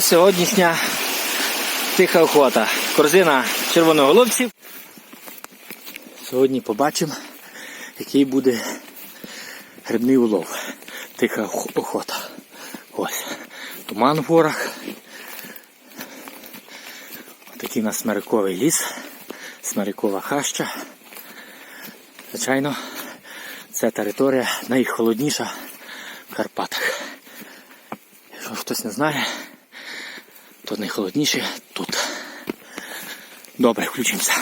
Сьогоднішня тиха охота. Корзина червоноголовців. Сьогодні побачимо, який буде грибний улов. Тиха охота. Ось. Туман в горах. Такий у нас смириковий ліс, смирикова хаща. Звичайно, це територія найхолодніша в Карпатах. Якщо хтось не знає, то найхолодніше тут. Добре, включимося.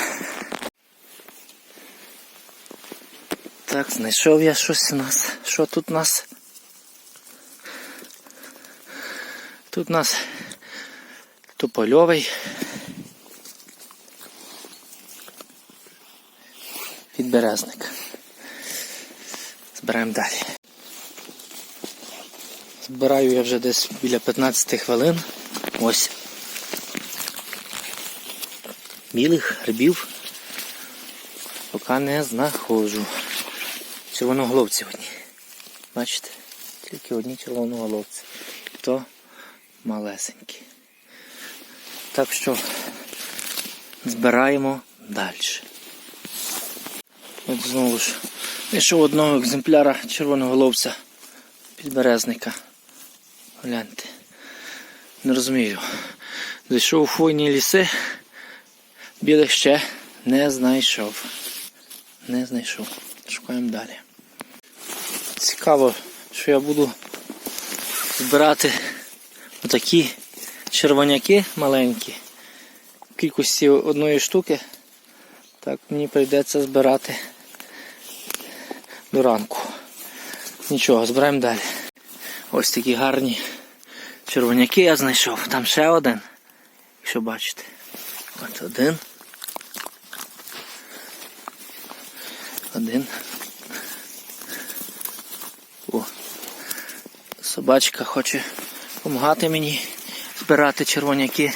Так, знайшов я щось у нас. Що тут у нас? Тут у нас тупольовий. Підберезник. Збираємо далі. Збираю я вже десь біля 15 хвилин. Ось. Білих грибів поки не знаходжу. Червоноголовці одні. Бачите? Тільки одні червоноголовці. То малесенькі. Так що збираємо далі. От знову ж знайшов одного екземпляра червоноголовця підберезника. Гляньте. Не розумію. Зайшов у хвойні ліси, білих ще не знайшов. Не знайшов. Шукаємо далі. Цікаво, що я буду збирати отакі червоняки маленькі. В кількості одної штуки. Так мені прийдеться збирати до ранку. Нічого, збираємо далі. Ось такі гарні червоняки я знайшов. Там ще один. Якщо бачите. От один. Один. О. Собачка хоче допомагати мені збирати червоняки.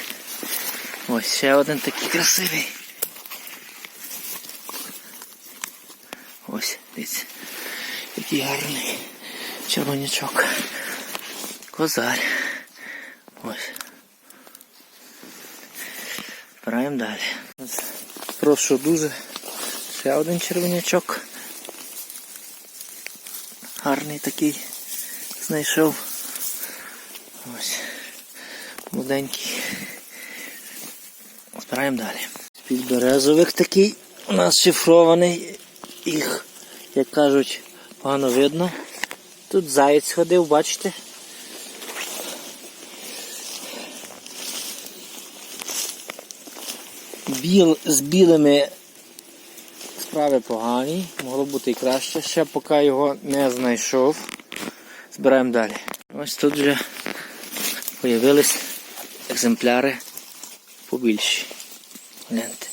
Ось ще один такий красивий. Ось, дивіться. Який гарний червонячок. Козар. Ось. Далі. Прошу дуже. Ще один червонячок. Гарний такий. Знайшов. Ось. Молоденький. Збираємо далі. Підберезовик такий у нас шифрований. Їх, як кажуть, погано видно. Тут заєць ходив, бачите? Біл, з білими справи погані, могло бути і краще. Ще поки його не знайшов. Збираємо далі. Ось тут вже з'явились екземпляри побільші. Гляньте.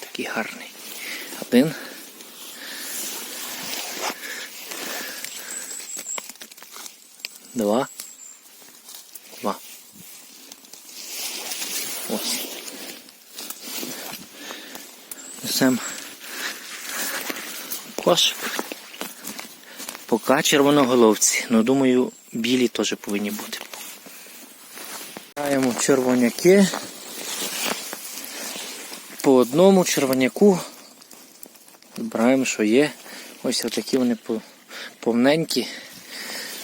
Такий гарний. Один. Два. Несем кошик. Поки червоноголовці. Ну думаю, білі теж повинні бути. Маємо червоняки. По одному червоняку. Збираємо, що є. Ось отакі вони повненькі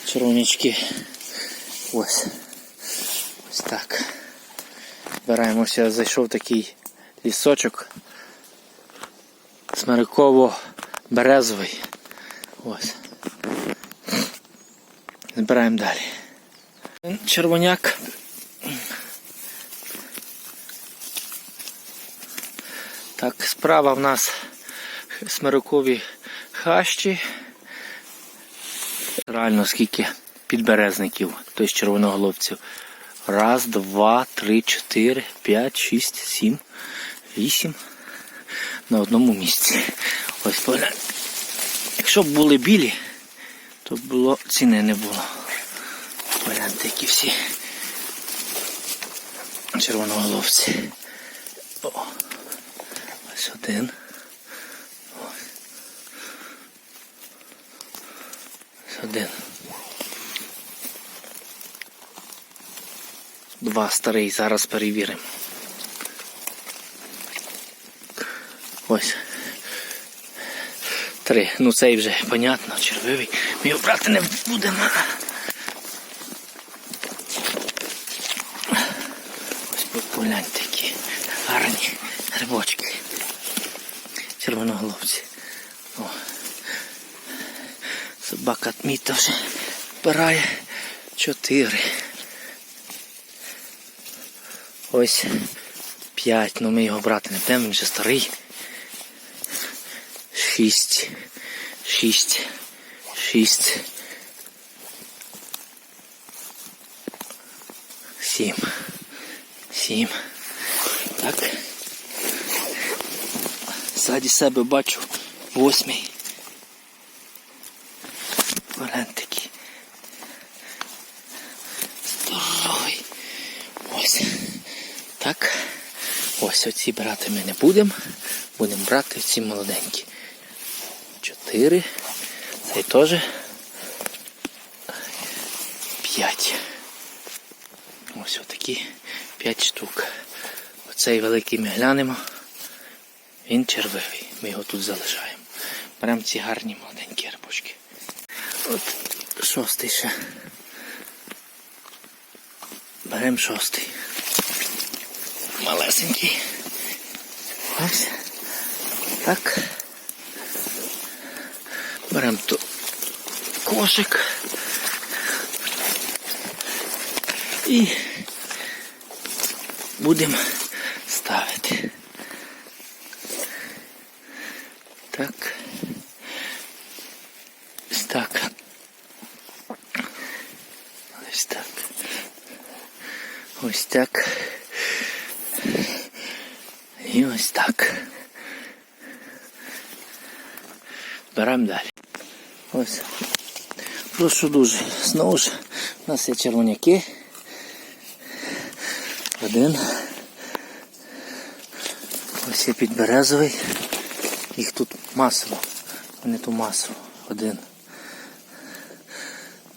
червонячки. Ось. Ось так. Збираємо. Ось я зайшов такий лісочок. Смириково-березовий. Ось. Збираємо далі. Червоняк. Так, справа в нас смирикові хащі. Реально скільки підберезників, тобто червоноголовців. Раз, два, три, чотири, п'ять, шість, сім, вісім. На одному місці. Ось поглянь. Якщо б були білі, то було ціни не було. Погляньте, які всі червоноголовці. О. Ось один. Ось один. Два старий, зараз перевіримо. Ось. Три. Ну цей вже понятно, червивий. Ми його брати не будемо. Ось погляньте які гарні грибочки. Червоноголовці. О. Собака Тміта вже вбирає чотири. Ось п'ять, ну ми його брати не будемо, він вже старий. Шість. Шість. Шість. Сім. Сім. Так. Ззаді себе бачу восьмий. Гляньте такий. Здоровий. Ось. Так. Ось оці брати ми не будемо. Будемо брати ці молоденькі. Чотири. Цей теж. П'ять. Ось отакі п'ять штук. Оцей великий ми глянемо. Він червивий. Ми його тут залишаємо. Беремо ці гарні молоденькі грибочки. От шостий ще. Беремо шостий. Малесенький. Ось. Так. Беремо тут кошик. І будемо ставити. Так. Ось так. Ось так. Ось так. І ось так. Беремо далі. Ось. Прошу дуже. Знову ж у нас є червоняки. Один. Ось є підберезовий. Їх тут масово. Вони тут масово. Один.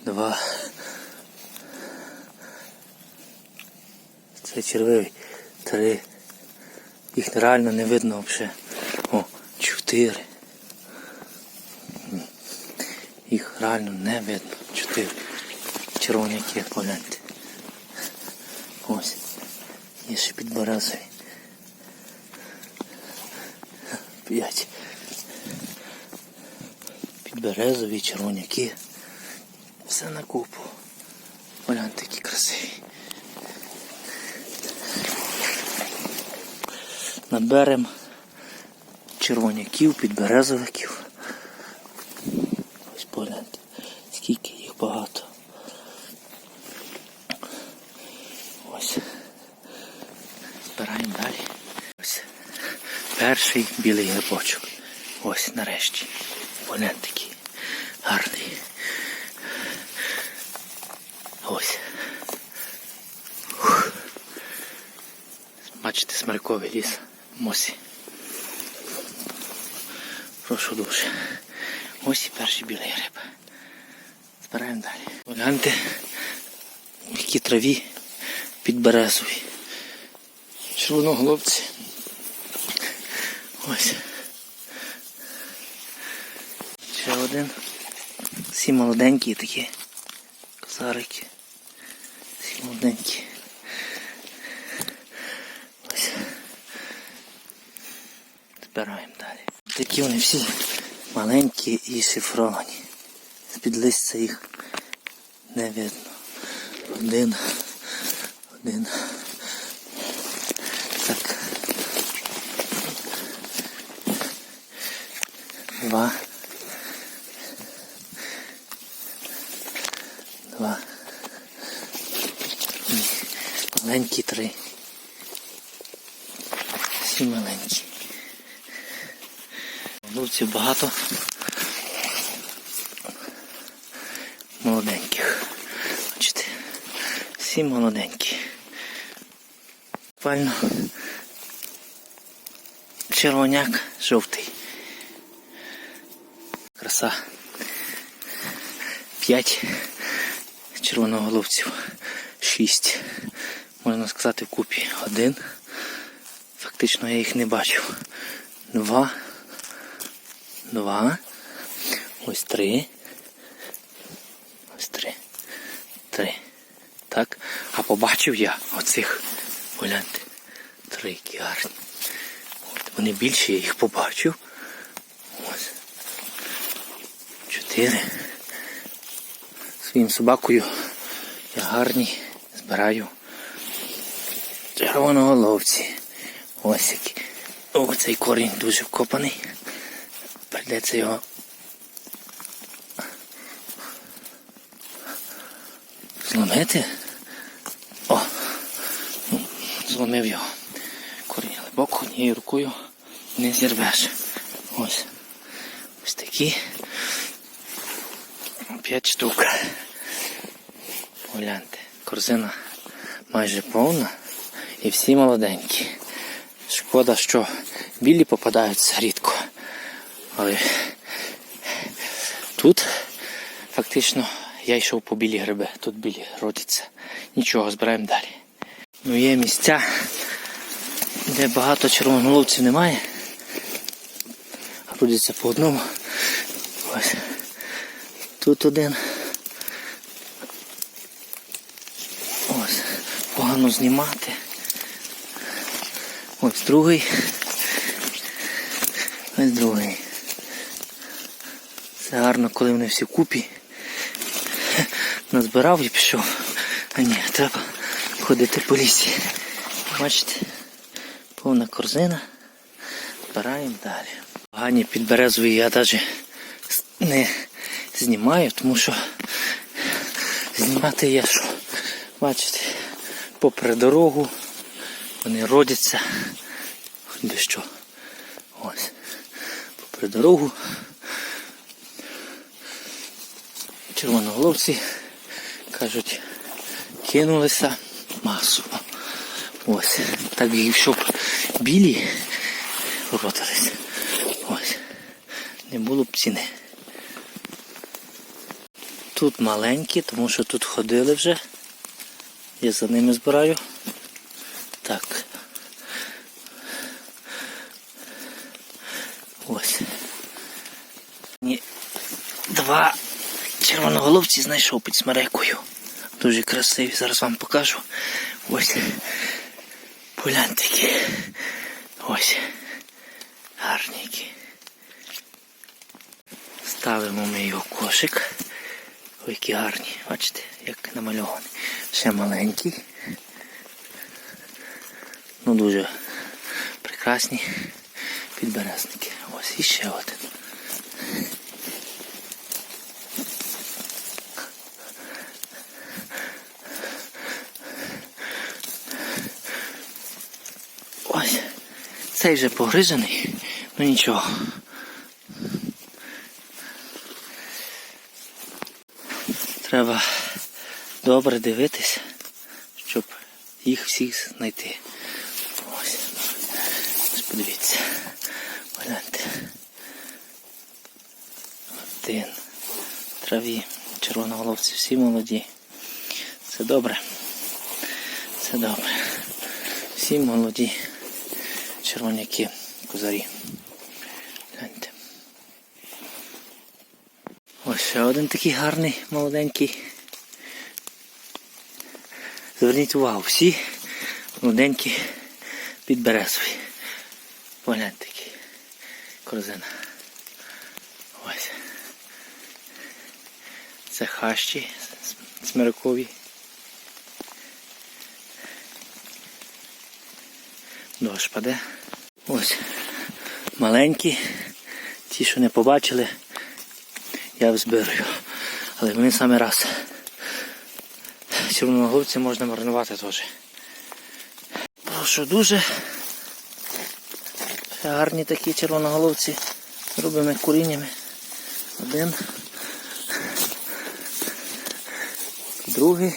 Два. Це червивий. Три. Їх реально не видно взагалі. О, чотири. Їх реально не видно. Чотири. Червоняки, погляньте. Ось. Є ще підберезовий. П'ять. Підберезові, червоняки. Все на купу. Погляньте, які красиві. Наберемо червоняків, підберезовиків. Ось погляньте, скільки їх багато. Ось. Збираємо далі. Ось. Перший білий грибочок. Ось нарешті. Погляньте такий гарний. Ось. Ух. Бачите, смирковий ліс мосі. Прошу дуже. Ось і перший білий гриб. Збираємо далі. Погляньте, які траві під підберезові. Червоноголовці. Ось. Ще один. Всі молоденькі такі. Козарики. Всі молоденькі. Ось. Збираємо далі. Такі вони всі маленькі і шифровані. З-під листя їх не видно. Один. Один. Два. Два. Маленькі три. Всі маленькі. Ловців багато. Молоденьких. Бачите, всі молоденькі. Буквально червоняк жовтий. Краса. П'ять червоноголовців. Шість можна сказати, вкупі. Один. Фактично я їх не бачу. Два. Два. Ось три. Ось три. Три. Так. А побачив я оцих. Погляньте. Три гарні. Вони більші, я їх побачив. 4. Своїм собакою я гарні збираю червоноголовці. Ось який. О, цей корінь дуже вкопаний. Прийдеться його зламити. О! Зломив його. Корінь глибоко, однією рукою не зірвеш. Ось. Ось такі. П'ять штук. Погляньте, корзина майже повна і всі молоденькі. Шкода, що білі попадаються рідко. Але тут фактично я йшов по білі гриби, тут білі родяться. Нічого, збираємо далі. Ну є місця, де багато червоноголовців немає. Родяться по одному. Тут один. Ось. Погано знімати. Ось другий. Ось другий. Це гарно, коли вони всі купі. Назбирав і пішов. А ні, треба ходити по лісі. Бачите? Повна корзина. Збираємо далі. Гані під березовий я навіть не знімаю, тому що знімати є що. Бачите, попри дорогу вони родяться. Де що. Ось. Попри дорогу. Червоноголовці, кажуть, кинулися масово. Ось. Так і щоб білі родились. Ось. Не було б ціни. Тут маленькі, тому що тут ходили вже. Я за ними збираю. Так. Ось. Два червоноголовці знайшов під смерекою. Дуже красиві. Зараз вам покажу. Ось. Погляньте. Ось. Гарні. Ставимо ми його кошик. Ой, які гарні. Бачите, як намальовані. Ще маленький. Ну дуже прекрасні підберезники. Ось іще один. Ось. Цей вже погризаний, ну нічого. Треба добре дивитися, щоб їх всіх знайти. Ось. Подивіться. Погляньте. Один. Траві. Червоноголовці всі молоді. Це добре. Це добре. Всі молоді червоняки, козарі. Гляньте. Ось ще один такий гарний, молоденький. Зверніть увагу, всі молоденькі підберезові. Погляньте такий. Корзина. Ось. Це хащі смирикові. Дощ паде. Ось. Маленькі. Ті, що не побачили, я збираю. Але вони саме раз. Червоноголовці можна марнувати теж. Прошу дуже. Гарні такі червоноголовці. Робимо куріннями. Один. Другий.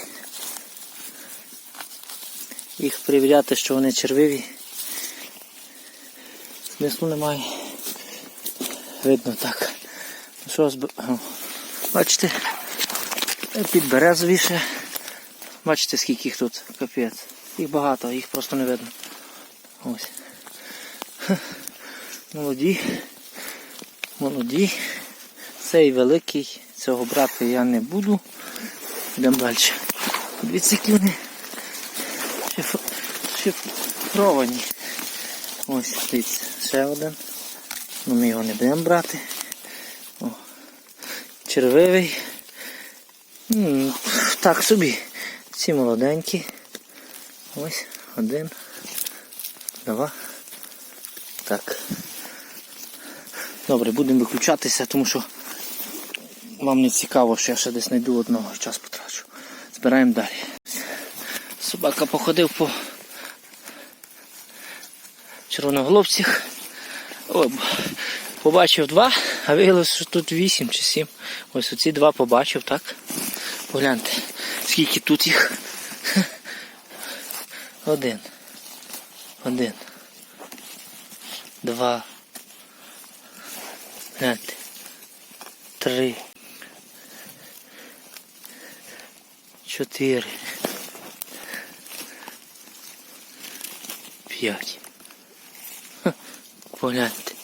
Їх перевіряти, що вони червиві. Смислу немає. Видно так. Ну що, зб... Бачите, підберезовіше. Бачите, скільки їх тут, капець. Їх багато, їх просто не видно. Ось. Молоді. Молоді. Цей великий, цього брати я не буду. Йдемо далі. Дивіться, які вони шиф... шифровані. Ось, дивіться, ще один. Ну ми його не будемо брати. О. Червивий. М, Так собі. Ці молоденькі. Ось, один. Два. Так. Добре, будемо виключатися, тому що вам не цікаво, що я ще десь знайду одного час потрачу. Збираємо далі. Собака походив по червоноголовцях. Побачив два, а виявилося, що тут вісім чи сім. Ось оці два побачив, так? Погляньте, скільки тут їх. Один. Один. Два. Гляньте. Три. Чотири. П'ять. Погляньте.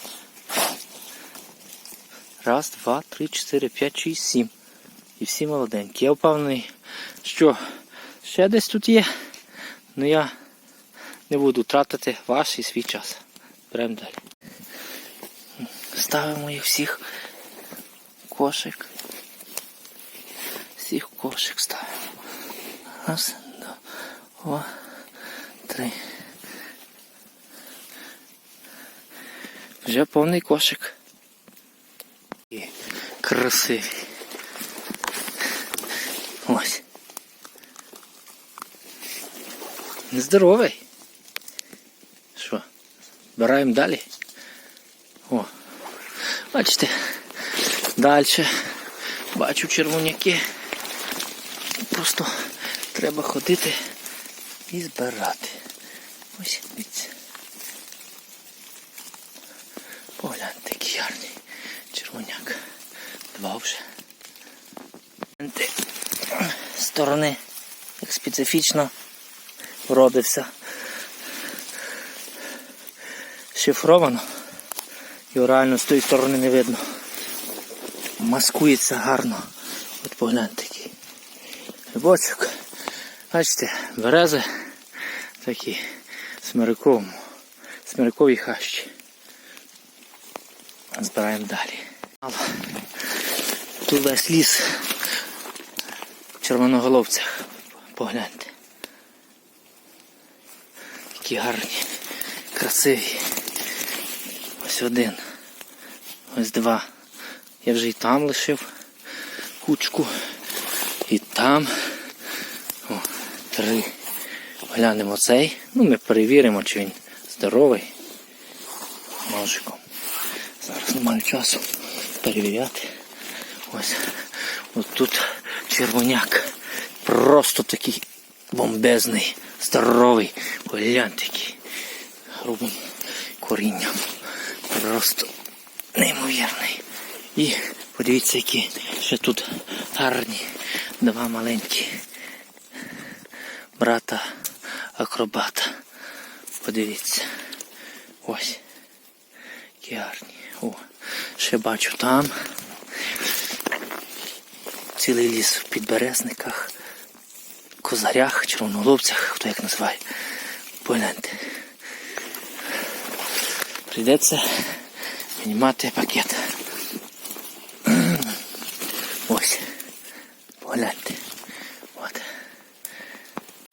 Раз, два, три, чотири, п'ять, шість, сім. І всі молоденькі. Я впевнений, що ще десь тут є, але я не буду тратити ваш і свій час. Беремо далі. Ставимо їх всіх кошик. Всіх кошик ставимо. Раз, два, три. Вже повний кошик. І красиві. Ось. Нездоровий. Що? Збираємо далі. О. Бачите, далі бачу червоняки. Просто треба ходити і збирати. Ось дивіться. Погляньте, який гарний червоняк. Два вже. Сторони, як специфічно вродився. Шифровано. Його реально з тої сторони не видно. Маскується гарно. От погляньте який. Грибочок. Бачите, берези такі смириковому. Смирикові хащі. Збираємо далі. Тут весь ліс в червоноголовцях. Погляньте. Які гарні, красиві. Ось один. Ось два. Я вже і там лишив кучку. І там. О, три. Глянемо цей. Ну, ми перевіримо, чи він здоровий. Ножиком. Зараз немає часу перевіряти. Ось. Ось тут червоняк. Просто такий бомбезний, здоровий. Гляньте який. Грубим корінням. Просто неймовірний. І подивіться, які ще тут гарні два маленькі брата акробата. Подивіться. Ось. Які гарні. О, ще бачу там. Цілий ліс в підберезниках, козарях, червоноголовцях, хто як називає. Погляньте. Прийдеться піднімати пакет. Ось. Погляньте. От.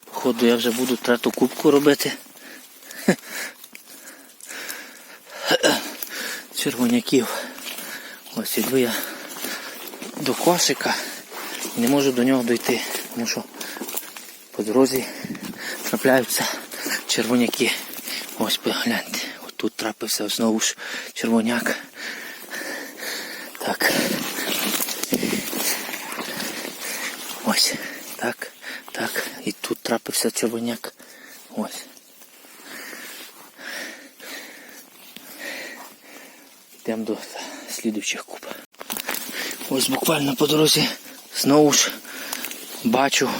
Походу я вже буду трету кубку робити. Червоняків. Ось іду я до кошика і не можу до нього дойти, тому що по дорозі трапляються червоняки. Ось погляньте, от тут трапився знову ж червоняк. Так. Ось. Так, так. І тут трапився червоняк. Ось. Йдемо до слідуючих куб. Ось буквально по дорозі знову ж бачу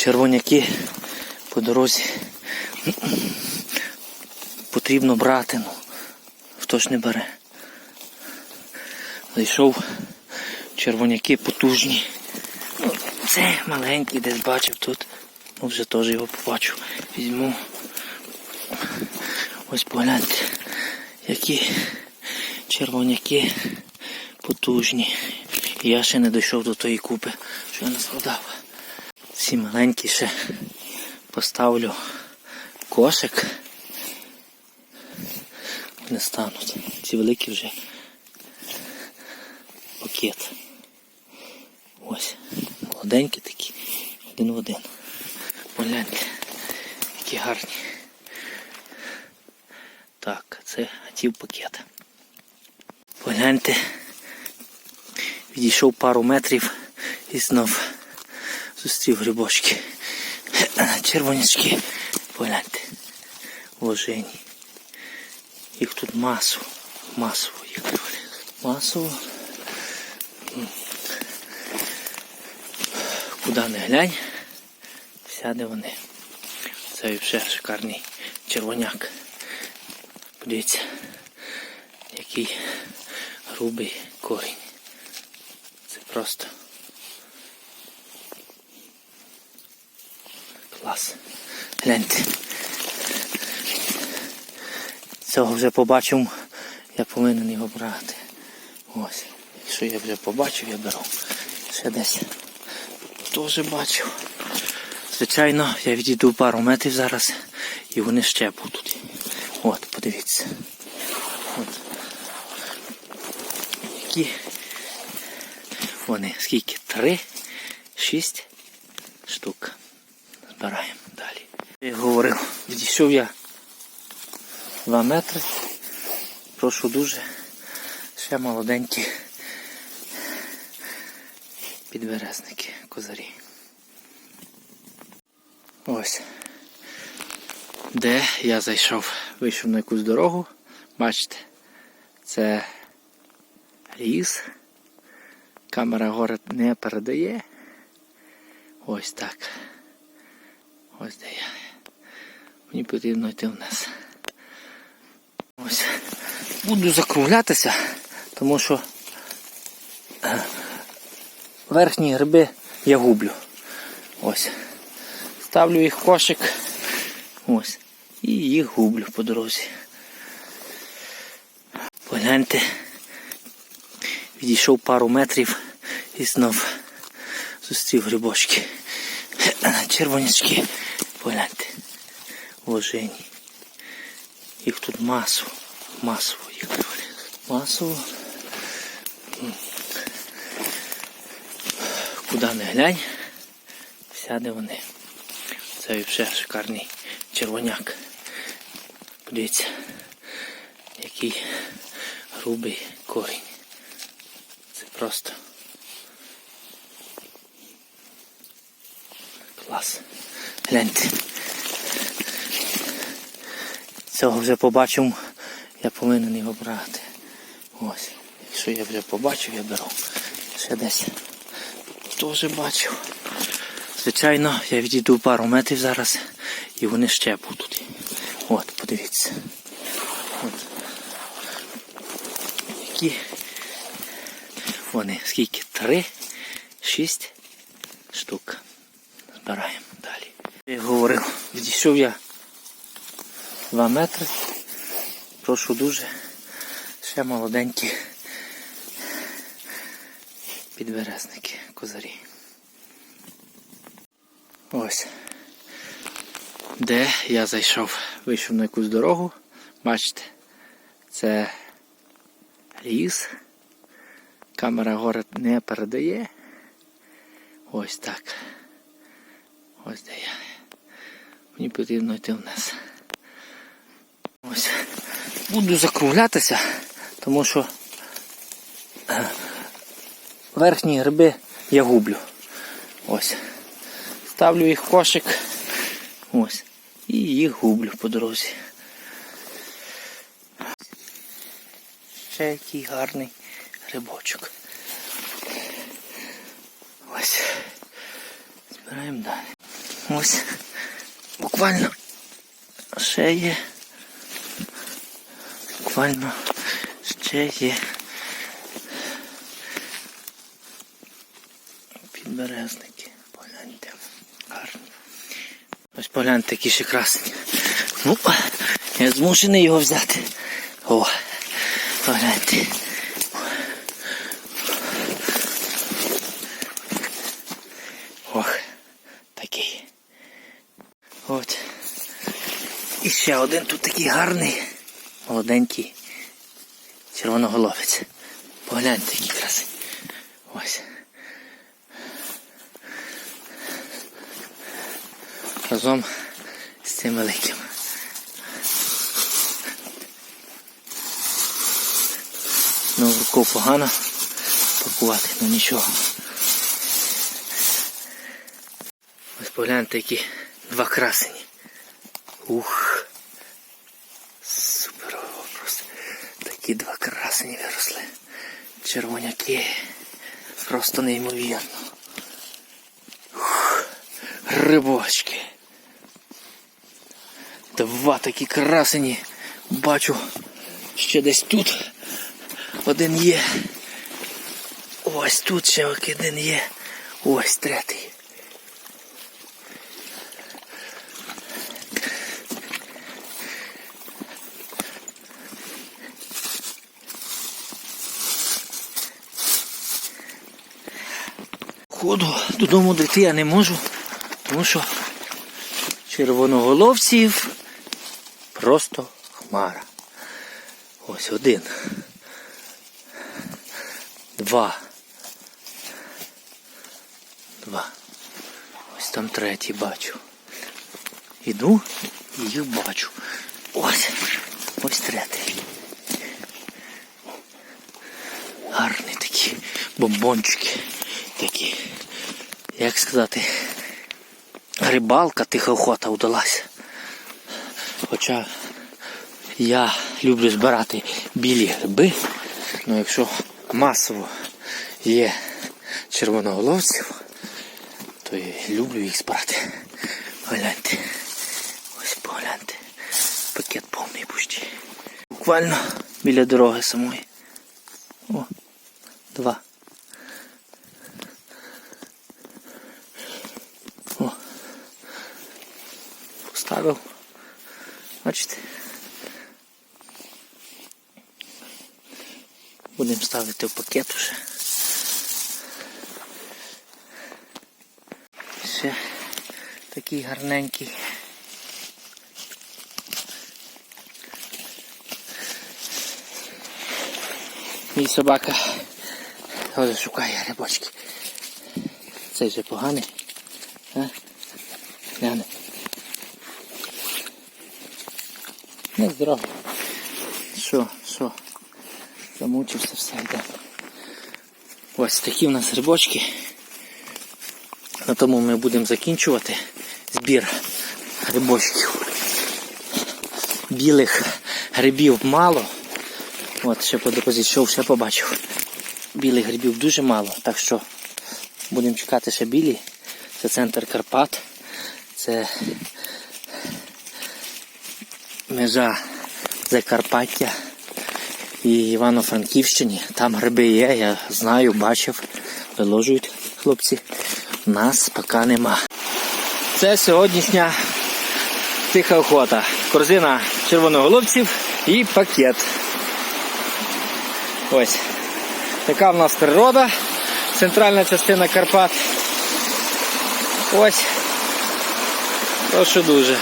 червоняки по дорозі потрібно брати, ну хто ж не бере. Зайшов червоняки потужні. Ну, це маленький десь бачив тут. Ну вже теж його побачу. Візьму. Ось погляньте, які червоняки потужні. Я ще не дійшов до тої купи, що я наскладав. Ці маленькі ще поставлю кошик. Не стануть. Ці великі вже пакет. Ось. Молоденькі такі. Один в один. Погляньте, які гарні. Так, це гатів пакет. Погляньте. Відійшов пару метрів і знов зустрів грибочки. Червонячки. Погляньте. Вложені. Їх тут масу. Масово їх. Масово. Куди не глянь, всяде вони. Це вже шикарний червоняк. Подивіться, який грубий корінь. Це просто клас. Гляньте. Цього вже побачив, я повинен його брати. Ось. Якщо я вже побачив, я беру. Ще десь теж бачив. Звичайно, я відійду пару метрів зараз і вони ще будуть. От, подивіться. От. Які вони, скільки? Три, шість штук. Збираємо далі. Я говорив, відійшов я два метри. Прошу дуже. Ще молоденькі підберезники, козарі. Ось. Де я зайшов, вийшов на якусь дорогу. Бачите, це ліс. Камера город не передає. Ось так. Ось де я. Мені потрібно йти вниз. Ось. Буду закруглятися, тому що е, верхні гриби я гублю. Ось. Ставлю їх в кошик. Ось. І їх гублю по дорозі. Погляньте. Відійшов пару метрів і знов зустрів грибочки. Червонячки. Погляньте. Вложені. Їх тут масу. Масово їх. Масово. Куди не глянь, всяде вони. Це вже шикарний червоняк. Подивіться, який грубий корінь. Це просто клас. Гляньте. Цього вже побачив, я повинен його брати. Ось. Якщо я вже побачив, я беру. Ще десь теж бачив. Звичайно, я відійду пару метрів зараз і вони ще будуть. От, подивіться. От. Які вони, скільки? Три, шість штук. Збираємо далі. Я говорив, відійшов я два метри. Прошу дуже. Ще молоденькі підберезники, козарі. Ось. Де я зайшов, вийшов на якусь дорогу. Бачите, це ліс. Камера город не передає. Ось так. Ось де я. Мені потрібно йти вниз. Буду закруглятися, тому що е, верхні гриби я гублю. Ось. Ставлю їх в кошик. Ось. І їх гублю по дорозі. Ще який гарний грибочок. Ось. Збираємо далі. Ось Буквально ще є. Буквально ще є. Підберезники. Погляньте. Гарні. Ось погляньте, які ще красні. Ну, я змушений його взяти. О, погляньте. Ох, такий. От. І ще один тут такий гарний, молоденький червоноголовець. Погляньте, який красивий. Ось. Разом з цим великим. Ну, руку погано пакувати, ну нічого. Ось погляньте, які два красені. Ух. Суперово просто. Такі два красені виросли. Червоняки. Просто неймовірно. Ух. Грибочки. Два такі красені. Бачу. Ще десь тут. Один є. Ось тут ще один є. Ось третій. Ходу додому дійти я не можу, тому що червоноголовців просто хмара. Ось один. Два. Два. Ось там третій бачу. Іду і їх бачу. Ось. Ось третій. Гарні такі бомбончики. Такі. Як сказати, рибалка, тиха охота вдалася. Хоча я люблю збирати білі гриби, але якщо масово є червоноголовців, то я люблю їх збирати. Погляньте. Ось погляньте. Пакет повний пущі. Буквально біля дороги самої. О, два. О. Поставив. Бачите? Будемо ставити в пакет уже. Ще такий гарненький. Мій собака теж шукає грибочки. Цей вже поганий. Гляне. Не здорово. Що, що? Замучився все йде. Ось такі в нас грибочки. На тому ми будемо закінчувати збір грибочків. Білих грибів мало. От ще по дорозі ще побачив. Білих грибів дуже мало, так що будемо чекати ще білі. Це центр Карпат. Це межа Закарпаття і Івано-Франківщині. Там гриби є, я знаю, бачив, виложують хлопці. Нас поки нема. Це сьогоднішня тиха охота. Корзина червоноголовців і пакет. Ось. Така в нас природа. Центральна частина Карпат. Ось. Прошу дуже.